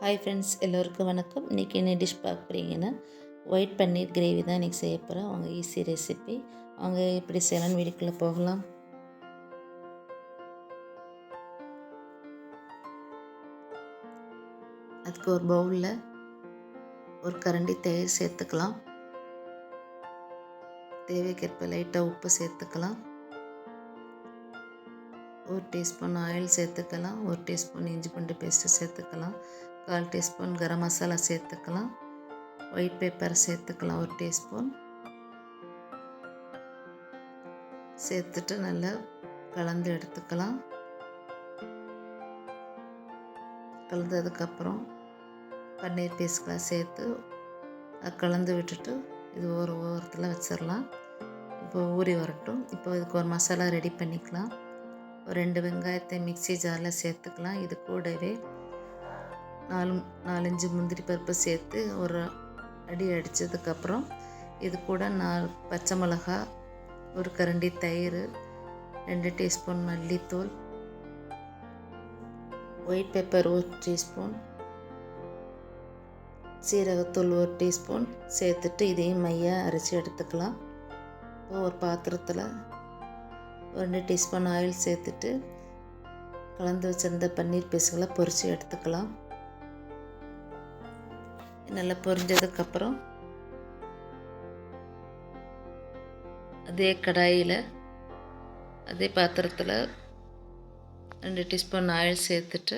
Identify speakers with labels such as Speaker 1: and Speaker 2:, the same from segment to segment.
Speaker 1: Hi friends எல்லோருக்கும் வணக்கம். இன்றைக்கி என்ன டிஷ் பார்க்குறீங்கன்னா ஒயிட் பன்னீர் கிரேவி தான் இன்றைக்கி செய்ய போகிறோம் அவங்க ஈஸி ரெசிபி அவங்க எப்படி செய்யலாம்னு வீடுக்குள்ளே போகலாம். அதுக்கு ஒரு பவுலில் ஒரு கரண்டி தயிர் சேர்த்துக்கலாம். தேவைக்கேற்ப லைட்டாக உப்பு சேர்த்துக்கலாம். ஒரு டீஸ்பூன் ஆயில் சேர்த்துக்கலாம். ஒரு டீஸ்பூன் இஞ்சி பூண்டு பேஸ்ட்டு சேர்த்துக்கலாம். கால் டீஸ்பூன் கரம் மசாலா சேர்த்துக்கலாம். ஒயிட் பேப்பர் சேர்த்துக்கலாம் ஒரு டீஸ்பூன். சேர்த்துட்டு நல்லா கலந்து எடுத்துக்கலாம். கலந்ததுக்கப்புறம் பன்னீர் பீஸ்கெலாம் சேர்த்து கலந்து விட்டுட்டு இது ஒரு ஓரத்தில் வச்சிடலாம். இப்போ ஊறி வரட்டும். இப்போ இதுக்கு ஒரு மசாலா ரெடி பண்ணிக்கலாம். ஒரு ரெண்டு வெங்காயத்தை மிக்சி ஜாரில் சேர்த்துக்கலாம். இது கூடவே நாலு நாலஞ்சு முந்திரி பருப்பு சேர்த்து ஒரு அடி அடித்ததுக்கப்புறம் இது கூட நாலு பச்சை மிளகா ஒரு கரண்டி தயிர் ரெண்டு டீஸ்பூன் மல்லித்தூள் ஒயிட் பெப்பர் ஒரு டீஸ்பூன் சீரகத்தூள் ஒரு டீஸ்பூன் சேர்த்துட்டு இதையும் மையாக அரைச்சி எடுத்துக்கலாம். ஒரு பாத்திரத்தில் ரெண்டு டீஸ்பூன் ஆயில் சேர்த்துட்டு கலந்து வச்சிருந்த பன்னீர் பீஸுகளை பொரித்து எடுத்துக்கலாம். நல்லா பொரிஞ்சதுக்கப்புறம் அதே கடாயில் அதே பாத்திரத்தில் ரெண்டு டீஸ்பூன் ஆயில் சேர்த்துட்டு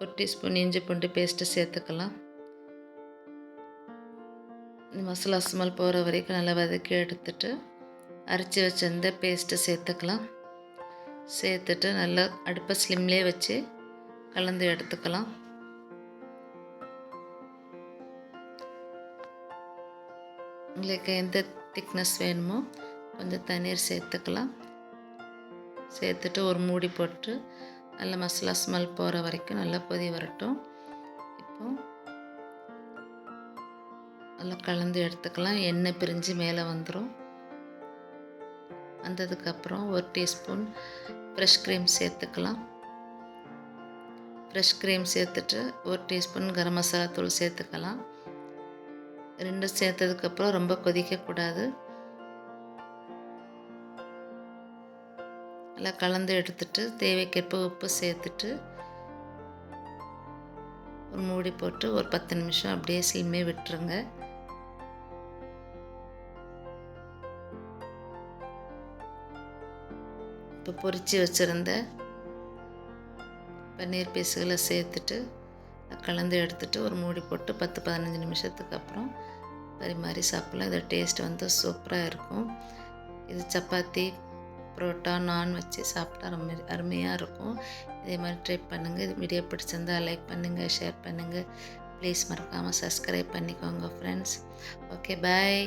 Speaker 1: ஒரு டீஸ்பூன் இஞ்சி பூண்டு பேஸ்ட்டு சேர்த்துக்கலாம். மசாலா ஸ்மெல் போகிற வரைக்கும் நல்லா வதக்கி எடுத்துட்டு அரைச்சி வச்சிருந்த பேஸ்ட்டு சேர்த்துக்கலாம். சேர்த்துட்டு நல்லா அடுப்பை ஸ்லிம்லேயே வச்சு கலந்து எடுத்துக்கலாம். உங்களுக்கு எந்த திக்னஸ் வேணுமோ கொஞ்சம் தண்ணீர் சேர்த்துக்கலாம். சேர்த்துட்டு ஒரு மூடி போட்டு நல்லா மசாலா ஸ்மெல் போகிற வரைக்கும் நல்லா கொதி வரட்டும். இப்போ நல்லா கலந்து எடுத்துக்கலாம். எண்ணெய் பிரிஞ்சு மேலே வந்துடும் வந்ததுக்கப்புறம் ஒரு டீஸ்பூன் ஃப்ரெஷ் க்ரீம் சேர்த்துக்கலாம். ஃப்ரெஷ் க்ரீம் சேர்த்துட்டு ஒரு டீஸ்பூன் கரம் மசாலா தூள் சேர்த்துக்கலாம். ரெண்டும் சேர்த்ததுக்கப்புறம் ரொம்ப கொதிக்கக்கூடாது. நல்லா கலந்து எடுத்துட்டு தேவைக்கேற்ப உப்பு சேர்த்துட்டு ஒரு மூடி போட்டு ஒரு பத்து நிமிஷம் அப்படியே சிம்மே விட்டுருங்க. இப்போ பொரித்து வச்சுருந்த பன்னீர் பீஸுகளை சேர்த்துட்டு கலந்து எடுத்துட்டு ஒரு மூடி போட்டு பத்து பதினஞ்சு நிமிஷத்துக்கு அப்புறம் பரிமாறி சாப்பிட்லாம். இதோட டேஸ்ட் வந்து சூப்பராக இருக்கும். இது சப்பாத்தி புரோட்டா நான் வச்சு சாப்பிட்டா ரொம்ப அருமையாக இருக்கும். இதே மாதிரி ட்ரை பண்ணுங்கள் இது வீடியோ பிடிச்சிருந்தால் லைக் பண்ணுங்கள் ஷேர் பண்ணுங்கள் ப்ளீஸ் மறக்காமல் சப்ஸ்கிரைப் பண்ணிக்கோங்க ஃப்ரெண்ட்ஸ் ஓகே பாய்